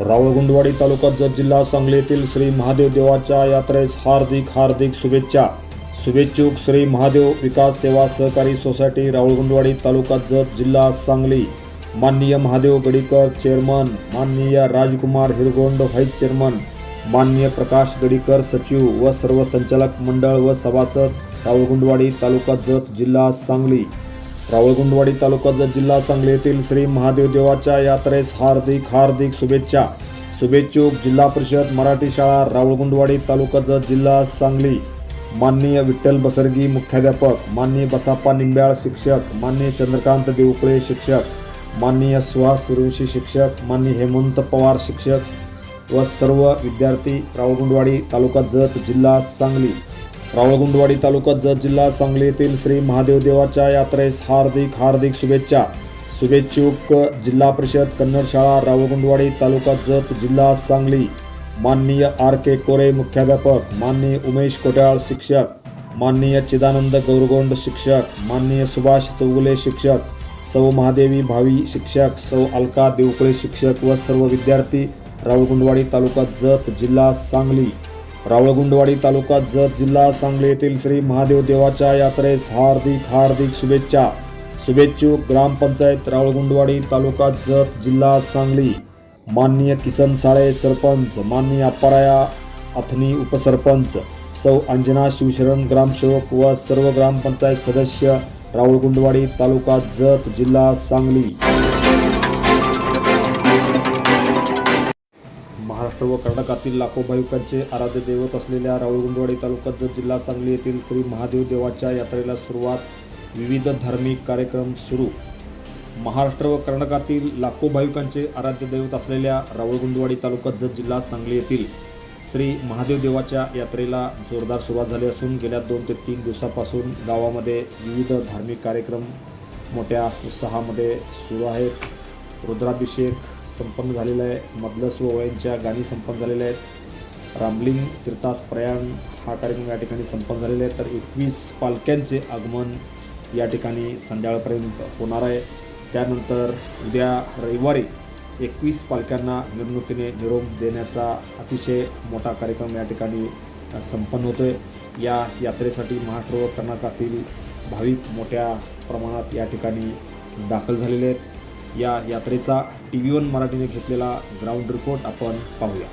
रावळगुंडवाडी तालुका जत जिल्हा सांगली येथील श्री महादेव देवाच्या यात्रेस हार्दिक हार्दिक शुभेच्छा. शुभेच्छुक श्री महादेव विकास सेवा सहकारी सोसायटी रावळगुंडवाडी तालुका जत जिल्हा सांगली. माननीय महादेव गडीकर चेअरमन माननीय राजकुमार हिरगोंड व्हाईस चेअरमन माननीय प्रकाश गडीकर सचिव व सर्व संचालक मंडळ व सभासद रावळगुंडवाडी तालुका जत जिल्हा सांगली. रावळगुंडवाडी तालुका जत जिल्हा सांगली येथील श्री महादेव देवाच्या यात्रेस हार्दिक हार्दिक शुभेच्छा. शुभेच्छुक जिल्हा परिषद मराठी शाळा रावळगुंडवाडी तालुका जत जिल्हा सांगली. माननीय विठ्ठल बसरगी मुख्याध्यापक माननीय बसाप्पा निंब्याळ शिक्षक माननीय चंद्रकांत देवकुळे शिक्षक माननीय सुहास सूर्यवंशी शिक्षक माननीय हेमंत पवार शिक्षक व सर्व विद्यार्थी रावळगुंडवाडी तालुका जत जिल्हा सांगली. रावळगुंडवाडी तालुका जत जिल्हा सांगली येथील श्री महादेव देवाच्या यात्रेस हार्दिक हार्दिक शुभेच्छा. शुभेच्छुक जिल्हा परिषद कन्नड शाळा रावळगुंडवाडी तालुका जत जिल्हा सांगली. माननीय आर के कोरे मुख्याध्यापक. माननीय उमेश कोट्याळ शिक्षक. माननीय चिदानंद गौरगोंड शिक्षक. माननीय सुभाष चौगुले शिक्षक. सौ महादेवी भावी शिक्षक. सौ अलका देवकुळे शिक्षक व सर्व विद्यार्थी रावळगुंडवाडी तालुका जत जिल्हा सांगली. रावळगुंडवाडी तालुका जत जिल्हा सांगली येथील श्री महादेव देवाच्या यात्रेस हार्दिक हार्दिक शुभेच्छा. शुभेच्छुक ग्रामपंचायत रावळगुंडवाडी तालुका जत जिल्हा सांगली. माननीय किसन साळे सरपंच माननीय अप्पाराया अथनी उपसरपंच सौ अंजना शिवशरण ग्रामसेवक व सर्व ग्रामपंचायत सदस्य रावळगुंडवाडी तालुका जत जिल्हा सांगली. व कर्नाटकातील लाखो भाविकांचे आराध्य दैवत असलेल्या रावळगुंडवाडी तालुका जत जिल्हा सांगली येथील श्री महादेव देवाच्या यात्रेला सुरुवात विविध धार्मिक कार्यक्रम सुरू. महाराष्ट्र व कर्नाटकातील लाखो भाविकांचे आराध्य दैवत असलेल्या रावळगुंडवाडी तालुक्यात जत जिल्हा सांगली येथील श्री महादेव देवाच्या यात्रेला जोरदार सुरुवात झाली असून गेल्या दोन ते तीन दिवसापासून गावामध्ये विविध धार्मिक कार्यक्रम मोठ्या उत्साहामध्ये सुरू आहेत. रुद्राभिषेक संपन्न झालेला आहे. मधलं व गाणी संपन्न झालेल्या आहेत. रामलिंग तीर्थास प्रयाण हा कार्यक्रम या ठिकाणी संपन्न झालेला आहे. तर एकवीस पालख्यांचे आगमन या ठिकाणी संध्याकाळपर्यंत होणार आहे. त्यानंतर उद्या रविवारी एकवीस पालख्यांना मिरवणुकीने निरोप देण्याचा अतिशय मोठा कार्यक्रम या ठिकाणी संपन्न होतो आहे या यात्रेसाठी महाराष्ट्र व कर्नाटकातील भाविक मोठ्या प्रमाणात या ठिकाणी दाखल झालेले आहेत. या यात्रेचा टी व्ही वन मराठीने घेतलेला ग्राउंड रिपोर्ट आपण पाहूया.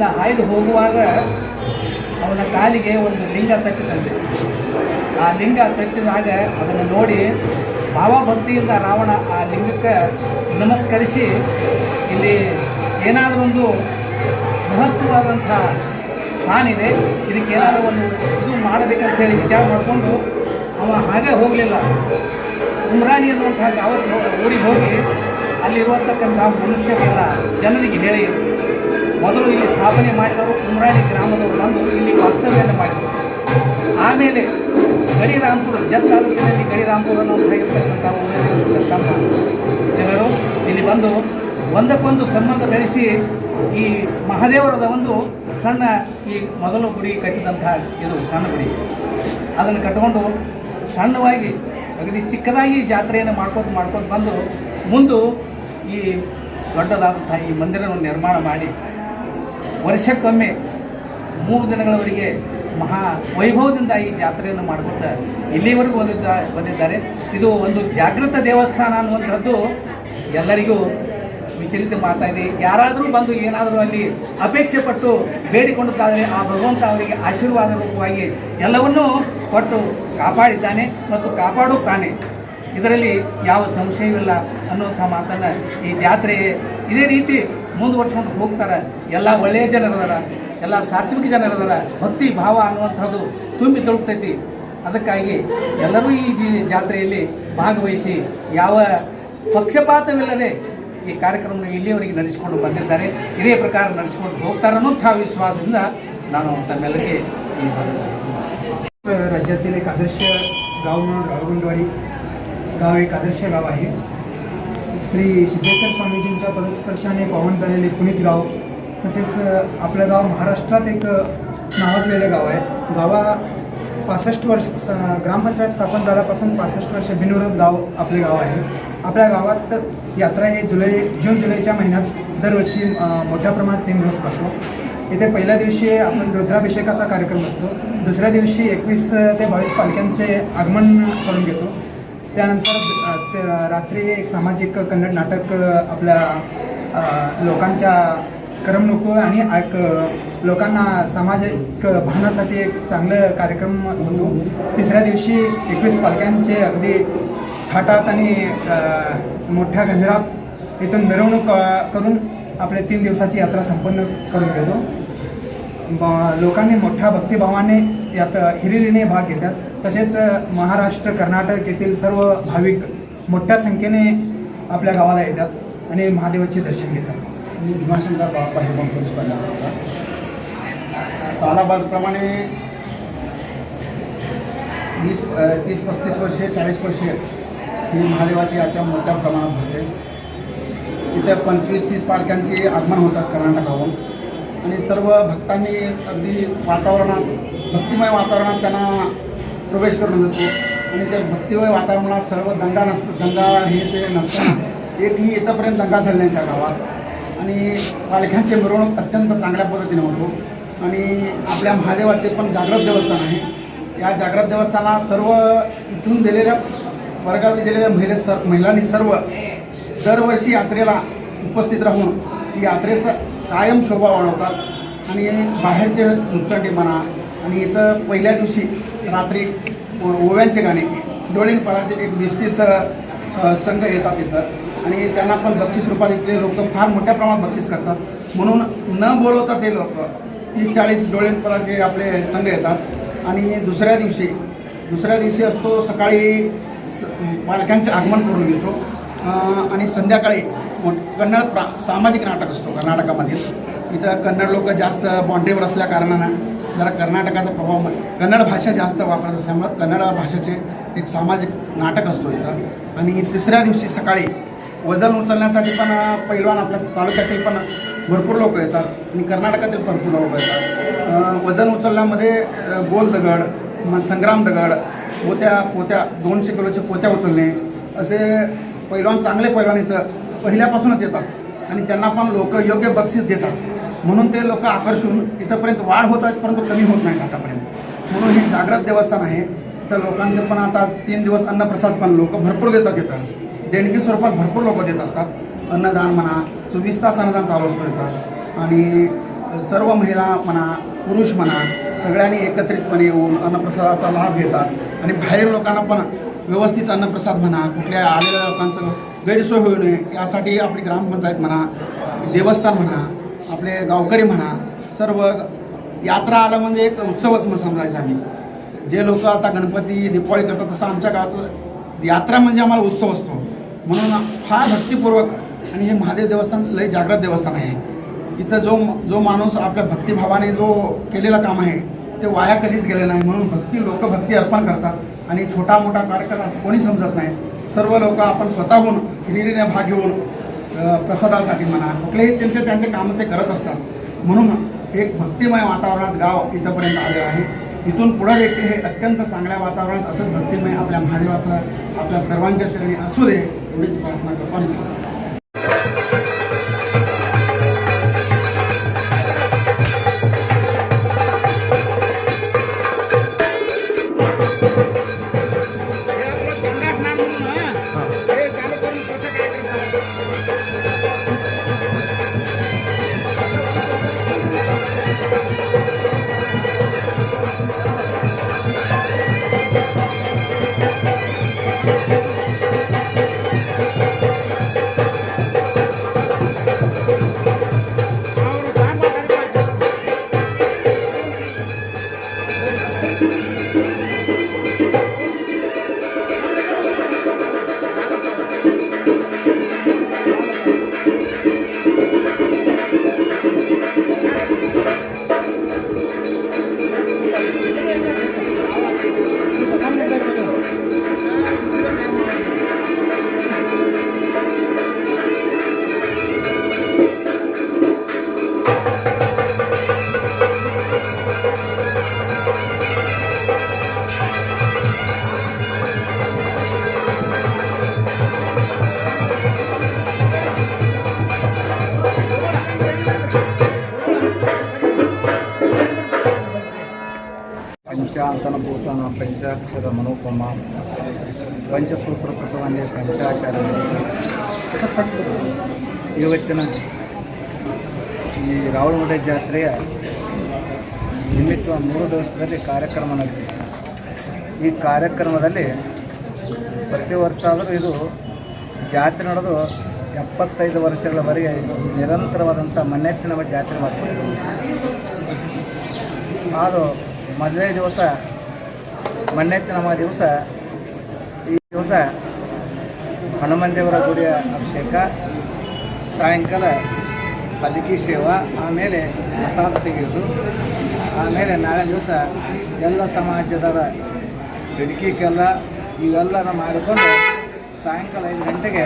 ಇಲ್ಲಿಂದ ಹಾಯ್ದು ಹೋಗುವಾಗ ಅವನ ಕಾಲಿಗೆ ಒಂದು ಲಿಂಗ ತಟ್ಟಿದಂತೆ. ಆ ಲಿಂಗ ತಟ್ಟಿದಾಗ ಅದನ್ನು ನೋಡಿ ಭಾವಭಕ್ತಿಯಿಂದ ರಾವಣ ಆ ಲಿಂಗಕ್ಕೆ ನಮಸ್ಕರಿಸಿ ಇಲ್ಲಿ ಏನಾದರೂ ಒಂದು ಮಹತ್ವವಾದಂಥ ಸ್ಥಾನ ಇದೆ, ಇದಕ್ಕೆ ಏನಾದರೂ ಒಂದು ಇದು ಮಾಡಬೇಕಂತ ಹೇಳಿ ವಿಚಾರ ಮಾಡಿಕೊಂಡು ಅವ ಹಾಗೆ ಹೋಗಲಿಲ್ಲ. ಉಮ್ರಾಣಿ ಅನ್ನುವಂಥ ಊರಿಗೆ ಹೋಗಿ ಅಲ್ಲಿರುವತಕ್ಕಂಥ ಮನುಷ್ಯರೆಲ್ಲ ಜನರಿಗೆ ಹೇಳಿ ಮೊದಲು ಇಲ್ಲಿ ಸ್ಥಾಪನೆ ಮಾಡಿದವರು ಕುಮ್ರಾಳಿ ಗ್ರಾಮದವರು ಬಂದು ಇಲ್ಲಿ ವಾಸ್ತವ್ಯವನ್ನು ಮಾಡಿದರು. ಆಮೇಲೆ ಗಡಿರಾಮ್ಪುರ ಜತ್ ತಾಲೂಕಿನಲ್ಲಿ ಗಡಿರಾಮ್ಪುರ ಅನ್ನೋಂಥ ಇರ್ತಕ್ಕಂಥ ಜನರು ಇಲ್ಲಿ ಬಂದು ಒಂದಕ್ಕೊಂದು ಸಂಬಂಧ ಬೆಳೆಸಿ ಈ ಮಹಾದೇವರದ ಒಂದು ಸಣ್ಣ ಈ ಮೊದಲು ಗುಡಿ ಕಟ್ಟಿದಂಥ ಇದು ಸಣ್ಣ ಗುಡಿ. ಅದನ್ನು ಕಟ್ಟಿಕೊಂಡು ಸಣ್ಣವಾಗಿ, ಅಗದಿ ಚಿಕ್ಕದಾಗಿ ಜಾತ್ರೆಯನ್ನು ಮಾಡ್ಕೋತ ಮಾಡ್ಕೋತ ಬಂದು ಮುಂದೆ ಈ ದೊಡ್ಡದಾದಂಥ ಈ ಮಂದಿರವನ್ನು ನಿರ್ಮಾಣ ಮಾಡಿ ವರ್ಷಕ್ಕೊಮ್ಮೆ ಮೂರು ದಿನಗಳವರೆಗೆ ಮಹಾ ವೈಭವದಿಂದ ಈ ಜಾತ್ರೆಯನ್ನು ಮಾಡ್ಕೊತ ಇಲ್ಲಿವರೆಗೂ ಬಂದಿದ್ದ, ಬಂದಿದ್ದಾರೆ. ಇದು ಒಂದು ಜಾಗೃತ ದೇವಸ್ಥಾನ ಅನ್ನುವಂಥದ್ದು ಎಲ್ಲರಿಗೂ ವಿಚಲಿತ ಮಾಡ್ತಾ ಇದೆ. ಯಾರಾದರೂ ಬಂದು ಏನಾದರೂ ಅಲ್ಲಿ ಅಪೇಕ್ಷೆ ಪಟ್ಟು ಬೇಡಿಕೊಂಡುತ್ತಾದರೆ ಆ ಭಗವಂತ ಅವರಿಗೆ ಆಶೀರ್ವಾದ ರೂಪವಾಗಿ ಎಲ್ಲವನ್ನೂ ಕೊಟ್ಟು ಕಾಪಾಡಿದ್ದಾನೆ ಮತ್ತು ಕಾಪಾಡುತ್ತಾನೆ. ಇದರಲ್ಲಿ ಯಾವ ಸಂಶಯವಿಲ್ಲ ಅನ್ನುವಂಥ ಮಾತನ್ನು ಈ ಜಾತ್ರೆ ಇದೇ ರೀತಿ ಮುಂದುವರ್ಸ್ಕೊಂಡು ಹೋಗ್ತಾರೆ ಎಲ್ಲ ಒಳ್ಳೆಯ ಜನರದಾರ ಎಲ್ಲ ಸಾತ್ವಿಕ ಜನರದಾರ ಭಕ್ತಿ ಭಾವ ಅನ್ನುವಂಥದ್ದು ತುಂಬಿ ತುಳುಕ್ತೈತಿ ಅದಕ್ಕಾಗಿ ಎಲ್ಲರೂ ಈ ಜಿ ಜಾತ್ರೆಯಲ್ಲಿ ಭಾಗವಹಿಸಿ ಯಾವ ಪಕ್ಷಪಾತವಿಲ್ಲದೆ ಈ ಕಾರ್ಯಕ್ರಮವನ್ನು ಇಲ್ಲಿಯವರೆಗೆ ನಡೆಸಿಕೊಂಡು ಬಂದಿದ್ದಾರೆ ಇದೇ ಪ್ರಕಾರ ನಡೆಸಿಕೊಂಡು ಹೋಗ್ತಾರೆ ಅನ್ನೋಂಥ ವಿಶ್ವಾಸದಿಂದ ನಾನು ತಮ್ಮೆಲ್ಲರಿಗೆ ಈ राज्यातील एक आदर्श गाव म्हणून राळगुंडवाडी गाव एक आदर्श गाव आहे श्री सिद्धेश्वर स्वामीजींच्या पदस्पर्शाने पावन झालेले पुनीत गाव तसेच आपलं गाव महाराष्ट्रात एक नावाजलेलं गाव आहे. गावा पासष्ट वर्ष स- ग्रामपंचायत स्थापन झाल्यापासून पासष्ट वर्ष बिनविरोध गाव आपले गाव आहे. आपल्या गावात यात्रा हे जुलै जून जुलैच्या महिन्यात दरवर्षी मोठ्या प्रमाणात तीन दिवस असतो. इथे पहिल्या दिवशी आपण रुद्राभिषेकाचा कार्यक्रम असतो. दुसऱ्या दिवशी एकवीस ते बावीस पालख्यांचे आगमन करून घेतो. त्यानंतर रात्री एक सामाजिक कन्नड नाटक आपल्या लोकांच्या करमणूक आणि एक लोकांना सामाजिक भावनासाठी एक चांगलं कार्यक्रम होतो. तिसऱ्या दिवशी एकवीस पालख्यांचे अगदी थाटात आणि मोठ्या गजरात इथून मिरवणूक करून आपले तीन दिवसाची यात्रा संपन्न करून घेतो. ब- लोकांनी मोठ्या भक्तिभावाने यात हिरिरीने भाग घेतात. तसेच महाराष्ट्र कर्नाटक येथील सर्व भाविक मोठ्या संख्येने आपल्या गावाला येतात आणि महादेवाचे दर्शन घेतात. मी भीमाशंकर बाप्पा हे कंपोज करणार सालाबादप्रमाणे वीस तीस पस्तीस वर्षे चाळीस वर्षे ही महादेवाची याच्या मोठ्या प्रमाणात भरते. तिथे पंचवीस तीस पालख्यांचे आगमन होतात कर्नाटकाहून आणि सर्व भक्तांनी अगदी वातावरणात भक्तिमय वातावरणात त्यांना प्रवेश करून देतो आणि त्या भक्तिमय वातावरणात सर्व दंगा नसतं दंगा हे ते नसताना एकही इथंपर्यंत दंगा झाले नाही त्या गावात. आणि पालख्यांची मिरवणूक अत्यंत चांगल्या पद्धतीने होतो. आणि आपल्या महादेवाचे पण जागृत देवस्थान आहे. या जागृत देवस्थानात सर्व इथून दिलेल्या वर्गावी दिलेल्या महिले सर महिलांनी सर्व दरवर्षी यात्रेला उपस्थित राहून ती यात्रेचा कायम शोभा वाढवतात. आणि बाहेरचे उच्चाटी म्हणा आणि इथं पहिल्या दिवशी रात्री ओ- ओव्यांचे गाणे डोळींपणाचे एक वीस तीस संघ येतात इथं. आणि त्यांना पण बक्षीस रूपात इथले लोक फार मोठ्या प्रमाणात बक्षीस करतात. म्हणून न बोलवता ते लोक तीस चाळीस डोळींपणाचे आपले संघ येतात. आणि दुसऱ्या दिवशी दुसऱ्या दिवशी असतो सकाळी स पालख्यांचे आगमन करून घेतो. आणि संध्याकाळी मोठ- कन्नड प्रा सामाजिक नाटक असतो कर्नाटकामध्ये. इथं कन्नड लोक जास्त बाँड्रीवर असल्या कारणानं जरा कर्नाटकाचा प्रभाव कन्नड भाषा जास्त वापरत असल्यामुळं कन्नड भाषेचे एक सामाजिक नाटक असतो इथं. आणि तिसऱ्या दिवशी सकाळी वजन उचलण्यासाठी पण पैलवान आपल्या तालुक्यातील पण भरपूर लोक येतात आणि कर्नाटकातील भरपूर लोक येतात. वजन उचलण्यामध्ये गोल दगड मग संग्राम दगड पोत्या पोत्या दोनशे किलोचे पोत्या उचलणे असे पैलवान चांगले पैलवान इथं पहिल्यापासूनच येतात. आणि त्यांना पण लोक योग्य बक्षीस देतात. म्हणून ते लोक आकर्षून इथंपर्यंत वाढ होत आहेत परंतु कमी होत नाहीत आतापर्यंत. म्हणून हे जागृत देवस्थान आहे. तर लोकांचं पण आता तीन दिवस अन्नप्रसाद पण लोक भरपूर देतात येतात देणगी स्वरूपात भरपूर लोक देत असतात. अन्नदान म्हणा चोवीस तास अन्नदान चालू असतो इथं. आणि सर्व महिला म्हणा पुरुष म्हणा सगळ्यांनी एकत्रितपणे येऊन अन्नप्रसादाचा लाभ घेतात. आणि बाहेरील लोकांना पण व्यवस्थित अन्नप्रसाद म्हणा कुठल्या आलेल्या लोकांचं गैरसोय होऊ नये यासाठी आपली ग्रामपंचायत म्हणा देवस्थान म्हणा आपले गावकरी म्हणा सर्व यात्रा आलं म्हणजे एक उत्सवच मग समजायचं आम्ही. जे लोक आता गणपती दिपावळी करतात तसं आमच्या गावाचं यात्रा म्हणजे आम्हाला उत्सव असतो. म्हणून फार भक्तिपूर्वक आणि हे महादेव देवस्थान लय जागृत देवस्थान आहे. इथं जो जो माणूस आपल्या भक्तिभावाने जो केलेलं काम आहे ते वाया कधीच गेले नाही. म्हणून भक्ती लोक भक्ती अर्पण करतात. आणि छोटा मोठा कार्यक्रम असं कोणी समजत नाही. सर्व लोक आपण स्वतःहून हिरिरीने भाग घेऊन प्रसादासाठी म्हणा कुठलेही त्यांचे त्यांचे कामं ते करत असतात. म्हणून एक भक्तिमय वातावरणात गाव इथंपर्यंत आले आहे. इथून पुढं देखील हे अत्यंत चांगल्या वातावरणात असंच भक्तिमय आपल्या महादेवाचं आपल्या सर्वांच्या चरणी असू दे एवढीच प्रार्थना करतो ಭೂತಾನ ಪಂಚಾಕ್ಷರ, ಮನೋಪಮ, ಪಂಚಸೂತ್ರ ಪ್ರಕರಣೆ ಪಂಚಾಚಾರ ಇವತ್ತಿನ ಈ ರಾವಣಗುಡ್ಡೆ ಜಾತ್ರೆಯ ನಿಮಿತ್ತ ಮೂರು ದಿವಸದಲ್ಲಿ ಕಾರ್ಯಕ್ರಮ ನಡೆದಿದೆ. ಈ ಕಾರ್ಯಕ್ರಮದಲ್ಲಿ ಪ್ರತಿ ವರ್ಷ ಆದರೂ ಇದು ಜಾತ್ರೆ ನಡೆದು ಎಪ್ಪತ್ತೈದು ವರ್ಷಗಳವರೆಗೆ ಇದು ನಿರಂತರವಾದಂಥ ಮನ್ನೆತ್ತಿನ ಜಾತ್ರೆ ಮಾಡಿಕೊಂಡಿದ್ದೀವಿ ಅದು ಮೊದಲನೇ ದಿವಸ ಮಣ್ಣೆತ್ತಿನಮ್ಮ ದಿವಸ, ಈ ದಿವಸ ಹನುಮನ್ ದೇವರ ಗುಡಿಯ ಅಭಿಷೇಕ, ಸಾಯಂಕಾಲ ಪದಕಿ ಸೇವಾ, ಆಮೇಲೆ ಪ್ರಸಾದ ತೆಗೆದು ಆಮೇಲೆ ನಾಳೆ ದಿವಸ ಎಲ್ಲ ಸಮಾಜದವರ ಕಲ್ಲ ಇವೆಲ್ಲ ಮಾಡಿಕೊಂಡು ಸಾಯಂಕಾಲ ಐದು ಗಂಟೆಗೆ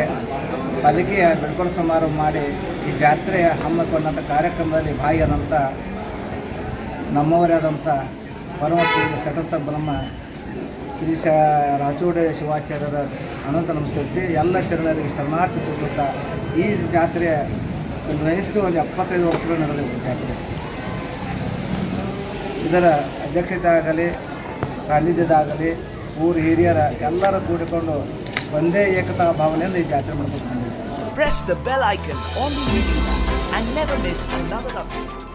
ಪದಕಿಯ ಬಿಡ್ಕೊಳ ಸಮಾರಂಭ ಮಾಡಿ ಈ ಜಾತ್ರೆಯ ಹಮ್ಮಿಕೊಂಡಂಥ ಕಾರ್ಯಕ್ರಮದಲ್ಲಿ ಭಾಗಿಯಾದಂಥ ನಮ್ಮವರೇ ಆದಂಥ ಪರಮ ಶಟಸ್ಥ ಬ್ರಹ್ಮ ಶ್ರೀ ಶ ರಾಚೋಡೆ ಶಿವಾಚಾರ್ಯರ ಅನಂತ ನಮಸ್ಕರಿಸಿ ಎಲ್ಲ ಶರಣರಿಗೆ ಶರಣಾರ್ಥಿ ಈ ಜಾತ್ರೆಯ ಎಷ್ಟು ಒಂದು ಎಪ್ಪತ್ತೈದು ವರ್ಷಗಳು ನಡೆದಿರುವ ಜಾತ್ರೆ ಇದರ ಅಧ್ಯಕ್ಷತೆ ಆಗಲಿ ಸಾನ್ನಿಧ್ಯದಾಗಲಿ, ಊರು ಹಿರಿಯರ ಎಲ್ಲರ ಕೂಡಿಕೊಂಡು ಒಂದೇ ಏಕತಾ ಭಾವನೆಯಿಂದ ಈ ಜಾತ್ರೆ ಮಾಡ್ಕೊಂಡು press the bell bell on on the never never miss another.